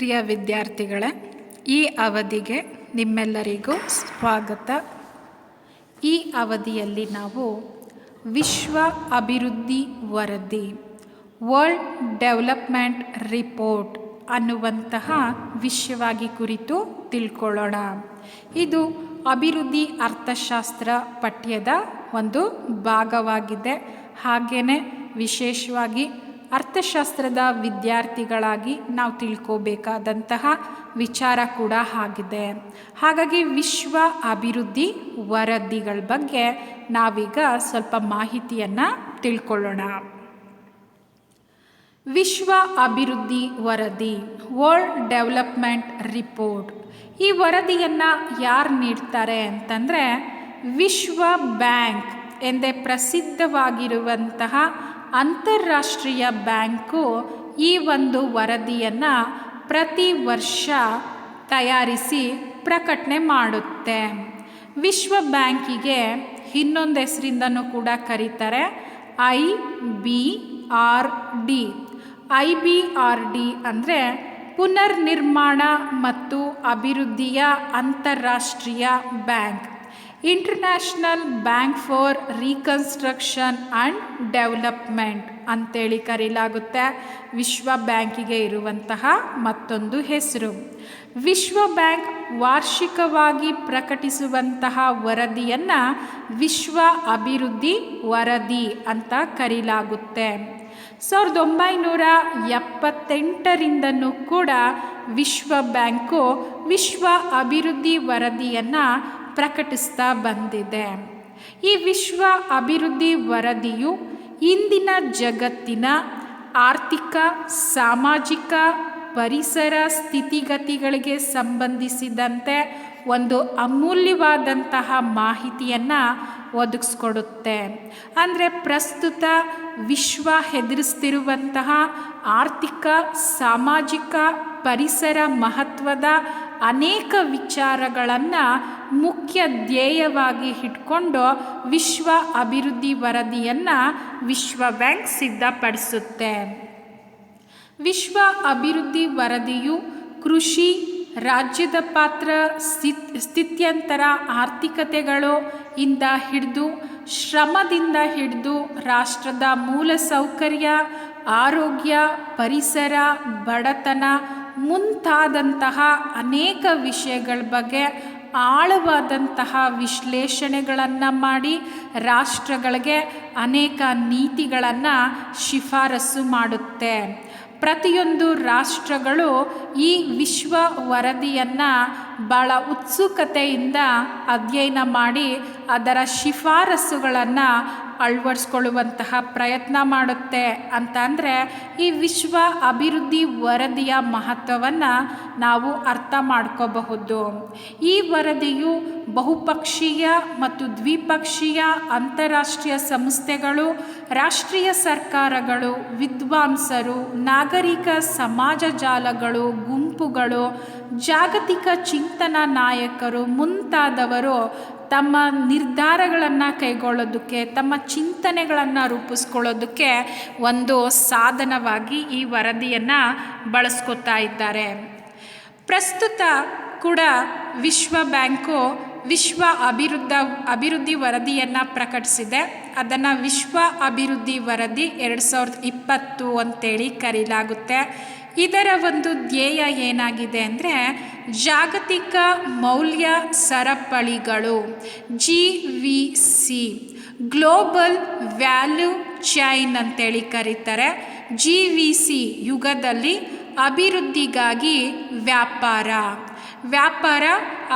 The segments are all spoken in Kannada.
ಪ್ರಿಯ ವಿದ್ಯಾರ್ಥಿಗಳೇ, ಈ ಅವಧಿಗೆ ನಿಮ್ಮೆಲ್ಲರಿಗೂ ಸ್ವಾಗತ. ಈ ಅವಧಿಯಲ್ಲಿ ನಾವು ವಿಶ್ವ ಅಭಿವೃದ್ಧಿ ವರದಿ, ವರ್ಲ್ಡ್ ಡೆವಲಪ್ಮೆಂಟ್ ರಿಪೋರ್ಟ್ ಅನ್ನುವಂತಹ ವಿಷಯವಾಗಿ ಕುರಿತು ತಿಳ್ಕೊಳ್ಳೋಣ. ಇದು ಅಭಿವೃದ್ಧಿ ಅರ್ಥಶಾಸ್ತ್ರ ಪಠ್ಯದ ಒಂದು ಭಾಗವಾಗಿದೆ. ಹಾಗೆಯೇ ವಿಶೇಷವಾಗಿ ಅರ್ಥಶಾಸ್ತ್ರದ ವಿದ್ಯಾರ್ಥಿಗಳಾಗಿ ನಾವು ತಿಳ್ಕೋಬೇಕಾದಂತಹ ವಿಚಾರ ಕೂಡ ಆಗಿದೆ. ಹಾಗಾಗಿ ವಿಶ್ವ ಅಭಿವೃದ್ಧಿ ವರದಿಗಳ ಬಗ್ಗೆ ನಾವೀಗ ಸ್ವಲ್ಪ ಮಾಹಿತಿಯನ್ನು ತಿಳ್ಕೊಳ್ಳೋಣ. ವಿಶ್ವ ಅಭಿವೃದ್ಧಿ ವರದಿ ವರ್ಲ್ಡ್ ಡೆವಲಪ್ಮೆಂಟ್ ರಿಪೋರ್ಟ್ ಈ ವರದಿಯನ್ನು ಯಾರು ನೀಡ್ತಾರೆ ಅಂತಂದರೆ ವಿಶ್ವ ಬ್ಯಾಂಕ್ ಎಂದೇ ಪ್ರಸಿದ್ಧವಾಗಿರುವಂತಹ ಅಂತಾರಾಷ್ಟ್ರೀಯ ಬ್ಯಾಂಕು ಈ ಒಂದು ವರದಿಯನ್ನು ಪ್ರತಿ ವರ್ಷ ತಯಾರಿಸಿ ಪ್ರಕಟಣೆ ಮಾಡುತ್ತೆ. ವಿಶ್ವ ಬ್ಯಾಂಕಿಗೆ ಇನ್ನೊಂದು ಹೆಸರಿಂದನೂ ಕೂಡ ಕರೀತಾರೆ, I B R D. I B R D ಅಂದರೆ ಪುನರ್ನಿರ್ಮಾಣ ಮತ್ತು ಅಭಿವೃದ್ಧಿಯ ಅಂತಾರಾಷ್ಟ್ರೀಯ bank. International bank for reconstruction and development ಅಂತೇಳಿ ಕರೆಯಲಾಗುತ್ತೆ ವಿಶ್ವ ಬ್ಯಾಂಕಿಗೆ ಇರುವಂತಹ ಮತ್ತೊಂದು ಹೆಸರು. ವಿಶ್ವ ಬ್ಯಾಂಕ್ ವಾರ್ಷಿಕವಾಗಿ ಪ್ರಕಟಿಸುವಂತಹ ವರದಿಯನ್ನು ವಿಶ್ವ ಅಭಿವೃದ್ಧಿ ವರದಿ ಅಂತ ಕರೀಲಾಗುತ್ತೆ. ಸಾವಿರದ ಒಂಬೈನೂರ ಎಪ್ಪತ್ತೆಂಟರಿಂದನೂ ಕೂಡ ವಿಶ್ವ ಬ್ಯಾಂಕು ವಿಶ್ವ ಅಭಿವೃದ್ಧಿ ವರದಿಯನ್ನು ಪ್ರಕಟಿಸ್ತಾ ಬಂದಿದೆ. ಈ ವಿಶ್ವ ಅಭಿವೃದ್ಧಿ ವರದಿಯು ಇಂದಿನ ಜಗತ್ತಿನ ಆರ್ಥಿಕ, ಸಾಮಾಜಿಕ, ಪರಿಸರ ಸ್ಥಿತಿಗತಿಗಳಿಗೆ ಸಂಬಂಧಿಸಿದಂತೆ ಒಂದು ಅಮೂಲ್ಯವಾದಂತಹ ಮಾಹಿತಿಯನ್ನು ಒದಗಿಸ್ಕೊಡುತ್ತೆ. ಅಂದರೆ ಪ್ರಸ್ತುತ ವಿಶ್ವ ಹೆದರಿಸ್ತಿರುವಂತಹ ಆರ್ಥಿಕ, ಸಾಮಾಜಿಕ, ಪರಿಸರ ಮಹತ್ವದ ಅನೇಕ ವಿಚಾರಗಳನ್ನು ಮುಖ್ಯ ಧ್ಯೇಯವಾಗಿ ಇಟ್ಕೊಂಡು ವಿಶ್ವ ಅಭಿವೃದ್ಧಿ ವರದಿಯನ್ನು ವಿಶ್ವ ಬ್ಯಾಂಕ್ ಸಿದ್ಧಪಡಿಸುತ್ತೆ. ವಿಶ್ವ ಅಭಿವೃದ್ಧಿ ವರದಿಯು ಕೃಷಿ, ರಾಜ್ಯದ ಪಾತ್ರ ಸ್ಥಿತ್, ಸ್ಥಿತ್ಯಂತರ ಆರ್ಥಿಕತೆಗಳು ಇಂದ ಹಿಡಿದು ಶ್ರಮದಿಂದ ಹಿಡಿದು ರಾಷ್ಟ್ರದ ಮೂಲ ಸೌಕರ್ಯ ಆರೋಗ್ಯ, ಪರಿಸರ, ಬಡತನ ಮುಂತಾದಂತಹ ಅನೇಕ ವಿಷಯಗಳ ಬಗ್ಗೆ ಆಳವಾದಂತಹ ವಿಶ್ಲೇಷಣೆಗಳನ್ನು ಮಾಡಿ ರಾಷ್ಟ್ರಗಳಿಗೆ ಅನೇಕ ನೀತಿಗಳನ್ನು ಶಿಫಾರಸು ಮಾಡುತ್ತೆ. ಪ್ರತಿಯೊಂದು ರಾಷ್ಟ್ರಗಳು ಈ ವಿಶ್ವ ವರದಿಯನ್ನು ಭಾಳ ಉತ್ಸುಕತೆಯಿಂದ ಅಧ್ಯಯನ ಮಾಡಿ ಅದರ ಶಿಫಾರಸುಗಳನ್ನು ಅಳವಡಿಸ್ಕೊಳ್ಳುವಂತಹ ಪ್ರಯತ್ನ ಮಾಡುತ್ತೆ ಅಂತ ಅಂದರೆ ಈ ವಿಶ್ವ ಅಭಿವೃದ್ಧಿ ವರದಿಯ ಮಹತ್ವವನ್ನು ನಾವು ಅರ್ಥ ಮಾಡ್ಕೋಬಹುದು. ಈ ವರದಿಯು ಬಹುಪಕ್ಷೀಯ ಮತ್ತು ದ್ವಿಪಕ್ಷೀಯ ಅಂತಾರಾಷ್ಟ್ರೀಯ ಸಂಸ್ಥೆಗಳು, ರಾಷ್ಟ್ರೀಯ ಸರ್ಕಾರಗಳು, ವಿದ್ವಾಂಸರು, ನಾಗರಿಕ ಸಮಾಜ ಜಾಲಗಳು, ಗುಂಪುಗಳು ಜಾಗತಿಕ ಚಿಂತನಾ ನಾಯಕರು ಮುಂತಾದವರು ತಮ್ಮ ನಿರ್ಧಾರಗಳನ್ನು ಕೈಗೊಳ್ಳೋದಕ್ಕೆ, ತಮ್ಮ ಚಿಂತನೆಗಳನ್ನು ರೂಪಿಸ್ಕೊಳ್ಳೋದಕ್ಕೆ ಒಂದು ಸಾಧನವಾಗಿ ಈ ವರದಿಯನ್ನು ಬಳಸ್ಕೊತಾ ಇದ್ದಾರೆ. ಪ್ರಸ್ತುತ ಕೂಡ ವಿಶ್ವ ಬ್ಯಾಂಕು ವಿಶ್ವ ಅಭಿವೃದ್ಧ, ಅಭಿವೃದ್ಧಿ ವರದಿಯನ್ನು ಪ್ರಕಟಿಸಿದೆ. ಅದನ್ನು ವಿಶ್ವ ಅಭಿವೃದ್ಧಿ ವರದಿ ಎರಡು ಸಾವಿರದ ಇಪ್ಪತ್ತು ಅಂತೇಳಿ ಕರೀಲಾಗುತ್ತೆ. ಇದರ ಒಂದು ಧ್ಯೇಯ ಏನಾಗಿದೆ ಅಂದರೆ ಜಾಗತಿಕ ಮೌಲ್ಯ ಸರಪಳಿಗಳು G V C global value chain ಅಂತೇಳಿ ಕರೀತಾರೆ. ಜಿ ವಿ ಸಿ ಯುಗದಲ್ಲಿ ಅಭಿವೃದ್ಧಿಗಾಗಿ ವ್ಯಾಪಾರ. ವ್ಯಾಪಾರ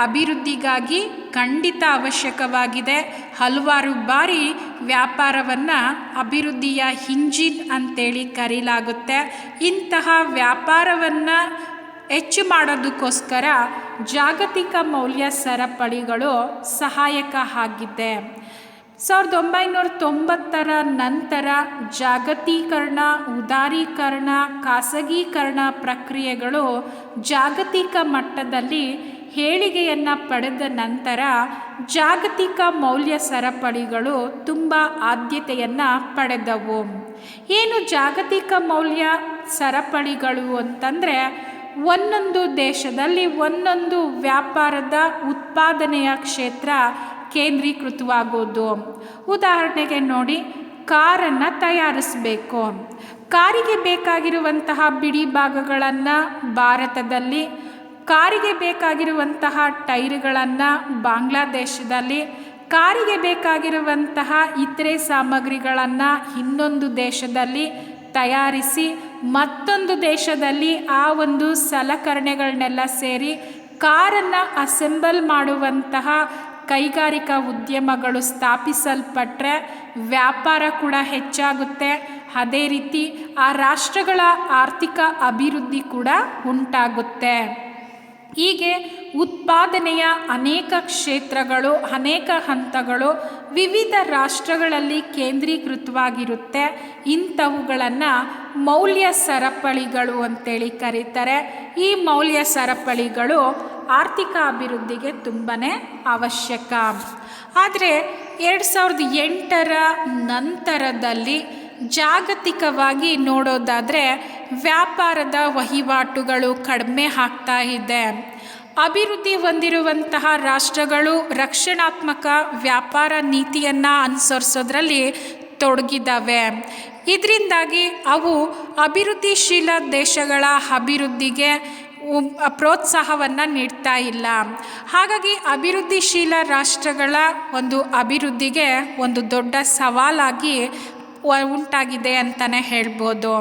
ಅಭಿವೃದ್ಧಿಗಾಗಿ ಖಂಡಿತ ಅವಶ್ಯಕವಾಗಿದೆ. ಹಲವಾರು ಬಾರಿ ವ್ಯಾಪಾರವನ್ನು ಅಭಿವೃದ್ಧಿಯ ಹಿಂಜಿನ್ ಅಂತೇಳಿ ಕರೀಲಾಗುತ್ತೆ. ಇಂತಹ ವ್ಯಾಪಾರವನ್ನು ಹೆಚ್ಚು ಮಾಡೋದಕ್ಕೋಸ್ಕರ ಜಾಗತಿಕ ಮೌಲ್ಯ ಸರಪಳಿಗಳು ಸಹಾಯಕ ಆಗಿದೆ. ಸಾವಿರದ ಒಂಬೈನೂರ ತೊಂಬತ್ತರ ನಂತರ ಜಾಗತೀಕರಣ, ಉದಾರೀಕರಣ, ಖಾಸಗೀಕರಣ ಪ್ರಕ್ರಿಯೆಗಳು ಜಾಗತಿಕ ಮಟ್ಟದಲ್ಲಿ ಹೇಳಿಗೆಯನ್ನು ಪಡೆದ ನಂತರ ಜಾಗತಿಕ ಮೌಲ್ಯ ಸರಪಳಿಗಳು ತುಂಬ ಆದ್ಯತೆಯನ್ನು ಪಡೆದವು. ಏನು ಜಾಗತಿಕ ಮೌಲ್ಯ ಸರಪಳಿಗಳು ಅಂತಂದರೆ ಒಂದೊಂದು ದೇಶದಲ್ಲಿ ಒಂದೊಂದು ವ್ಯಾಪಾರದ ಉತ್ಪಾದನೆಯ ಕ್ಷೇತ್ರ ಕೇಂದ್ರೀಕೃತವಾಗೋದು ಉದಾಹರಣೆಗೆ ನೋಡಿ, ಕಾರನ್ನು ತಯಾರಿಸಬೇಕು. ಕಾರಿಗೆ ಬೇಕಾಗಿರುವಂತಹ ಬಿಡಿ ಭಾಗಗಳನ್ನು ಭಾರತದಲ್ಲಿ, ಕಾರಿಗೆ ಬೇಕಾಗಿರುವಂತಹ ಟೈರ್ಗಳನ್ನು ಬಾಂಗ್ಲಾದೇಶದಲ್ಲಿ, ಕಾರಿಗೆ ಬೇಕಾಗಿರುವಂತಹ ಇತರೆ ಸಾಮಗ್ರಿಗಳನ್ನು ಇನ್ನೊಂದು ದೇಶದಲ್ಲಿ ತಯಾರಿಸಿ, ಮತ್ತೊಂದು ದೇಶದಲ್ಲಿ ಆ ಒಂದು ಸಲಕರಣೆಗಳನ್ನೆಲ್ಲ ಸೇರಿ ಕಾರನ್ನು ಅಸೆಂಬಲ್ ಮಾಡುವಂತಹ ಕೈಗಾರಿಕಾ ಉದ್ಯಮಗಳು ಸ್ಥಾಪಿಸಲ್ಪಟ್ಟರೆ ವ್ಯಾಪಾರ ಕೂಡ ಹೆಚ್ಚಾಗುತ್ತೆ. ಅದೇ ರೀತಿ ಆ ರಾಷ್ಟ್ರಗಳ ಆರ್ಥಿಕ ಅಭಿವೃದ್ಧಿ ಕೂಡ ಉಂಟಾಗುತ್ತೆ. ಹೀಗೆ ಉತ್ಪಾದನೆಯ ಅನೇಕ ಕ್ಷೇತ್ರಗಳು, ಅನೇಕ ಹಂತಗಳು ವಿವಿಧ ರಾಷ್ಟ್ರಗಳಲ್ಲಿ ಕೇಂದ್ರೀಕೃತವಾಗಿರುತ್ತೆ. ಇಂಥವುಗಳನ್ನು ಮೌಲ್ಯ ಸರಪಳಿಗಳು ಅಂತೇಳಿ ಕರೀತಾರೆ. ಈ ಮೌಲ್ಯ ಸರಪಳಿಗಳು ಆರ್ಥಿಕ ಅಭಿವೃದ್ಧಿಗೆ ತುಂಬಾ ಅವಶ್ಯಕ. ಆದರೆ ಎರಡು ಸಾವಿರದ ಎಂಟರ ನಂತರದಲ್ಲಿ ಜಾಗತಿಕವಾಗಿ ನೋಡೋದಾದರೆ ವ್ಯಾಪಾರದ ವಹಿವಾಟುಗಳು ಕಡಿಮೆ ಆಗ್ತಾ ಇದೆ. ಅಭಿವೃದ್ಧಿ ಹೊಂದಿರುವಂತಹ ರಾಷ್ಟ್ರಗಳು ರಕ್ಷಣಾತ್ಮಕ ವ್ಯಾಪಾರ ನೀತಿಯನ್ನು ಅನುಸರಿಸೋದ್ರಲ್ಲಿ ತೊಡಗಿದ್ದಾವೆ. ಇದರಿಂದಾಗಿ ಅವು ಅಭಿವೃದ್ಧಿಶೀಲ ದೇಶಗಳ ಅಭಿವೃದ್ಧಿಗೆ ಪ್ರೋತ್ಸಾಹವನ್ನು ನೀಡ್ತಾ ಇಲ್ಲ. ಹಾಗಾಗಿ ಅಭಿವೃದ್ಧಿಶೀಲ ರಾಷ್ಟ್ರಗಳ ಒಂದು ಅಭಿವೃದ್ಧಿಗೆ ಒಂದು ದೊಡ್ಡ ಸವಾಲಾಗಿ ಉಂಟಾಗಿದೆ ಅಂತಲೇ ಹೇಳ್ಬೋದು.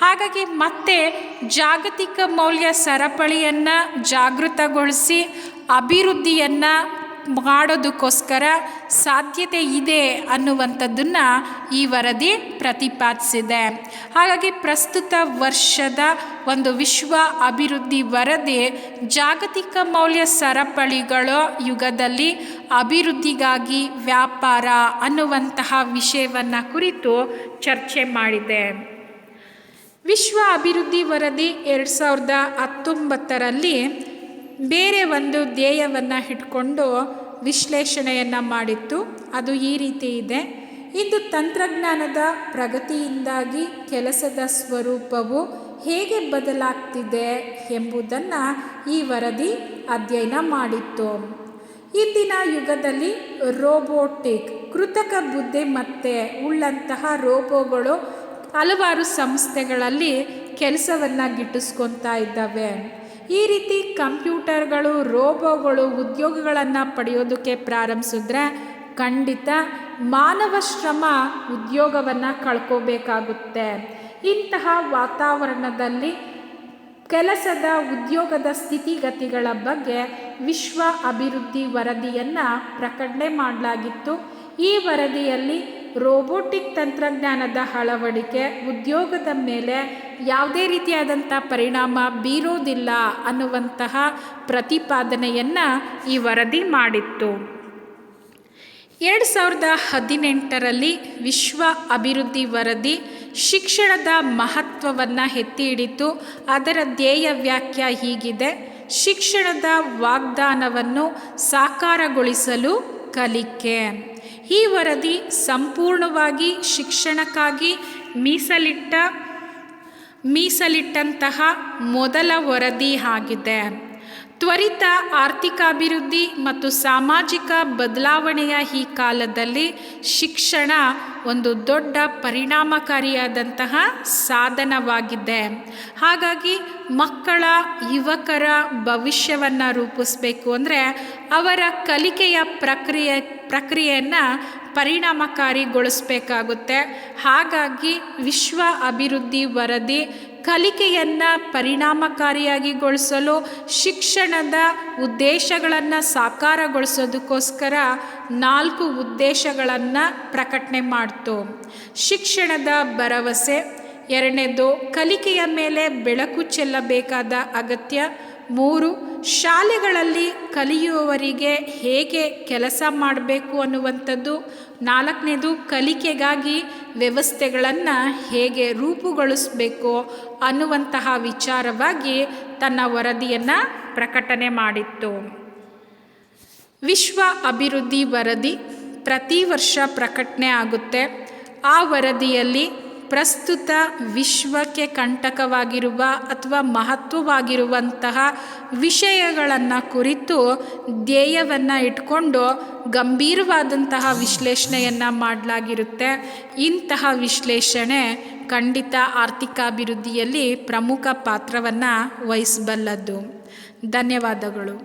ಹಾಗಾಗಿ ಮತ್ತೆ ಜಾಗತಿಕ ಮೌಲ್ಯ ಸರಪಳಿಯನ್ನು ಜಾಗೃತಗೊಳಿಸಿ ಅಭಿವೃದ್ಧಿಯನ್ನು ಮಾಡೋದಕ್ಕೋಸ್ಕರ ಸಾಧ್ಯತೆ ಇದೆ ಅನ್ನುವಂಥದ್ದನ್ನು ಈ ವರದಿ ಪ್ರತಿಪಾದಿಸಿದೆ. ಹಾಗಾಗಿ ಪ್ರಸ್ತುತ ವರ್ಷದ ಒಂದು ವಿಶ್ವ ಅಭಿವೃದ್ಧಿ ವರದಿ ಜಾಗತಿಕ ಮೌಲ್ಯ ಸರಪಳಿಗಳ ಯುಗದಲ್ಲಿ ಅಭಿವೃದ್ಧಿಗಾಗಿ ವ್ಯಾಪಾರ ಅನ್ನುವಂತಹ ವಿಷಯವನ್ನು ಕುರಿತು ಚರ್ಚೆ ಮಾಡಿದೆ. ವಿಶ್ವ ಅಭಿವೃದ್ಧಿ ವರದಿ ಎರಡು ಸಾವಿರದ ಹತ್ತೊಂಬತ್ತರಲ್ಲಿ ಬೇರೆ ಒಂದು ಧ್ಯೇಯವನ್ನು ಇಟ್ಕೊಂಡು ವಿಶ್ಲೇಷಣೆಯನ್ನು ಮಾಡಿತ್ತು. ಅದು ಈ ರೀತಿ ಇದೆ. ಇಂದು ತಂತ್ರಜ್ಞಾನದ ಪ್ರಗತಿಯಿಂದಾಗಿ ಕೆಲಸದ ಸ್ವರೂಪವು ಹೇಗೆ ಬದಲಾಗ್ತಿದೆ ಎಂಬುದನ್ನು ಈ ವರದಿ ಅಧ್ಯಯನ ಮಾಡಿತ್ತು. ಇಂದಿನ ಯುಗದಲ್ಲಿ ರೋಬೋಟಿಕ್, ಕೃತಕ ಬುದ್ಧಿಮತ್ತೆ ಉಳ್ಳಂತಹ ರೋಬೋಗಳು ಹಲವಾರು ಸಂಸ್ಥೆಗಳಲ್ಲಿ ಕೆಲಸವನ್ನು ಗಿಟ್ಟಿಸ್ಕೊತಾ ಇದ್ದಾವೆ. ಈ ರೀತಿ ಕಂಪ್ಯೂಟರ್ಗಳು, ರೋಬೋಗಳು ಉದ್ಯೋಗಗಳನ್ನು ಪಡೆಯೋದಕ್ಕೆ ಪ್ರಾರಂಭಿಸಿದ್ರೆ ಖಂಡಿತ ಮಾನವ ಶ್ರಮ ಉದ್ಯೋಗವನ್ನು ಕಳ್ಕೋಬೇಕಾಗುತ್ತೆ. ಇಂತಹ ವಾತಾವರಣದಲ್ಲಿ ಕೆಲಸದ ಉದ್ಯೋಗದ ಸ್ಥಿತಿಗತಿಗಳ ಬಗ್ಗೆ ವಿಶ್ವ ಅಭಿವೃದ್ಧಿ ವರದಿಯನ್ನು ಪ್ರಕಟಣೆ ಮಾಡಲಾಗಿತ್ತು. ಈ ವರದಿಯಲ್ಲಿ ರೋಬೋಟಿಕ್ ತಂತ್ರಜ್ಞಾನದ ಅಳವಡಿಕೆ, ಉದ್ಯೋಗದ ಮೇಲೆ ಯಾವುದೇ ರೀತಿಯಾದಂಥ ಪರಿಣಾಮ ಬೀರೋದಿಲ್ಲ ಅನ್ನುವಂತಹ ಪ್ರತಿಪಾದನೆಯನ್ನು ಈ ವರದಿ ಮಾಡಿತ್ತು. ಎರಡು ಸಾವಿರದ ಹದಿನೆಂಟರಲ್ಲಿ ವಿಶ್ವ ಅಭಿವೃದ್ಧಿ ವರದಿ ಶಿಕ್ಷಣದ ಮಹತ್ವವನ್ನು ಎತ್ತಿ ಹಿಡಿತು ಅದರ ಧ್ಯೇಯ ವ್ಯಾಖ್ಯ ಹೀಗಿದೆ. ಶಿಕ್ಷಣದ ವಾಗ್ದಾನವನ್ನು ಸಾಕಾರಗೊಳಿಸಲು ಕಲಿಕೆ. ಈ ವರದಿ ಸಂಪೂರ್ಣವಾಗಿ ಶಿಕ್ಷಣಕ್ಕಾಗಿ ಮೀಸಲಿಟ್ಟ ಮೀಸಲಿಟ್ಟಂತಹ ಮೊದಲ ವರದಿ ಆಗಿದೆ. ತ್ವರಿತ ಆರ್ಥಿಕಾಭಿವೃದ್ಧಿ ಮತ್ತು ಸಾಮಾಜಿಕ ಬದಲಾವಣೆಯ ಈ ಕಾಲದಲ್ಲಿ ಶಿಕ್ಷಣ ಒಂದು ದೊಡ್ಡ ಪರಿಣಾಮಕಾರಿಯಾದಂತಹ ಸಾಧನವಾಗಿದೆ. ಹಾಗಾಗಿ ಮಕ್ಕಳ, ಯುವಕರ ಭವಿಷ್ಯವನ್ನು ರೂಪಿಸಬೇಕು ಅಂದರೆ ಅವರ ಕಲಿಕೆಯ ಪ್ರಕ್ರಿಯೆ, ಪ್ರಕ್ರಿಯೆಯನ್ನು ಪರಿಣಾಮಕಾರಿಗೊಳಿಸಬೇಕಾಗುತ್ತೆ. ಹಾಗಾಗಿ ವಿಶ್ವ ಅಭಿವೃದ್ಧಿ ವರದಿ ಕಲಿಕೆಯನ್ನು ಪರಿಣಾಮಕಾರಿಯಾಗಿಗೊಳಿಸಲು ಶಿಕ್ಷಣದ ಉದ್ದೇಶಗಳನ್ನು ಸಾಕಾರಗೊಳಿಸೋದಕ್ಕೋಸ್ಕರ ನಾಲ್ಕು ಉದ್ದೇಶಗಳನ್ನು ಪ್ರಕಟಣೆ ಮಾಡ್ತು. ಶಿಕ್ಷಣದ ಭರವಸೆ. ಎರಡನೇದು, ಕಲಿಕೆಯ ಮೇಲೆ ಬೆಳಕು ಚೆಲ್ಲಬೇಕಾದ ಅಗತ್ಯ. ಮೂರು, ಶಾಲೆಗಳಲ್ಲಿ ಕಲಿಯುವವರಿಗೆ ಹೇಗೆ ಕೆಲಸ ಮಾಡಬೇಕು ಅನ್ನುವಂಥದ್ದು. ನಾಲ್ಕನೇದು, ಕಲಿಕೆಗಾಗಿ ವ್ಯವಸ್ಥೆಗಳನ್ನು ಹೇಗೆ ರೂಪುಗೊಳಿಸಬೇಕು ಅನ್ನುವಂತಹ ವಿಚಾರವಾಗಿ ತನ್ನ ವರದಿಯನ್ನು ಪ್ರಕಟಣೆ ಮಾಡಿತ್ತು. ವಿಶ್ವ ಅಭಿವೃದ್ಧಿ ವರದಿ ಪ್ರತಿ ವರ್ಷ ಪ್ರಕಟಣೆ ಆಗುತ್ತೆ. ಆ ವರದಿಯಲ್ಲಿ ಪ್ರಸ್ತುತ ವಿಶ್ವಕ್ಕೆ ಕಂಟಕವಾಗಿರುವ ಅಥವಾ ಮಹತ್ವವಾಗಿರುವಂತಹ ವಿಷಯಗಳನ್ನು ಕುರಿತು ಧ್ಯೇಯವನ್ನು ಇಟ್ಕೊಂಡು ಗಂಭೀರವಾದಂತಹ ವಿಶ್ಲೇಷಣೆಯನ್ನು ಮಾಡಲಾಗಿರುತ್ತೆ. ಇಂತಹ ವಿಶ್ಲೇಷಣೆ ಖಂಡಿತ ಆರ್ಥಿಕಾಭಿವೃದ್ಧಿಯಲ್ಲಿ ಪ್ರಮುಖ ಪಾತ್ರವನ್ನು ವಹಿಸಬಲ್ಲದ್ದು. ಧನ್ಯವಾದಗಳು.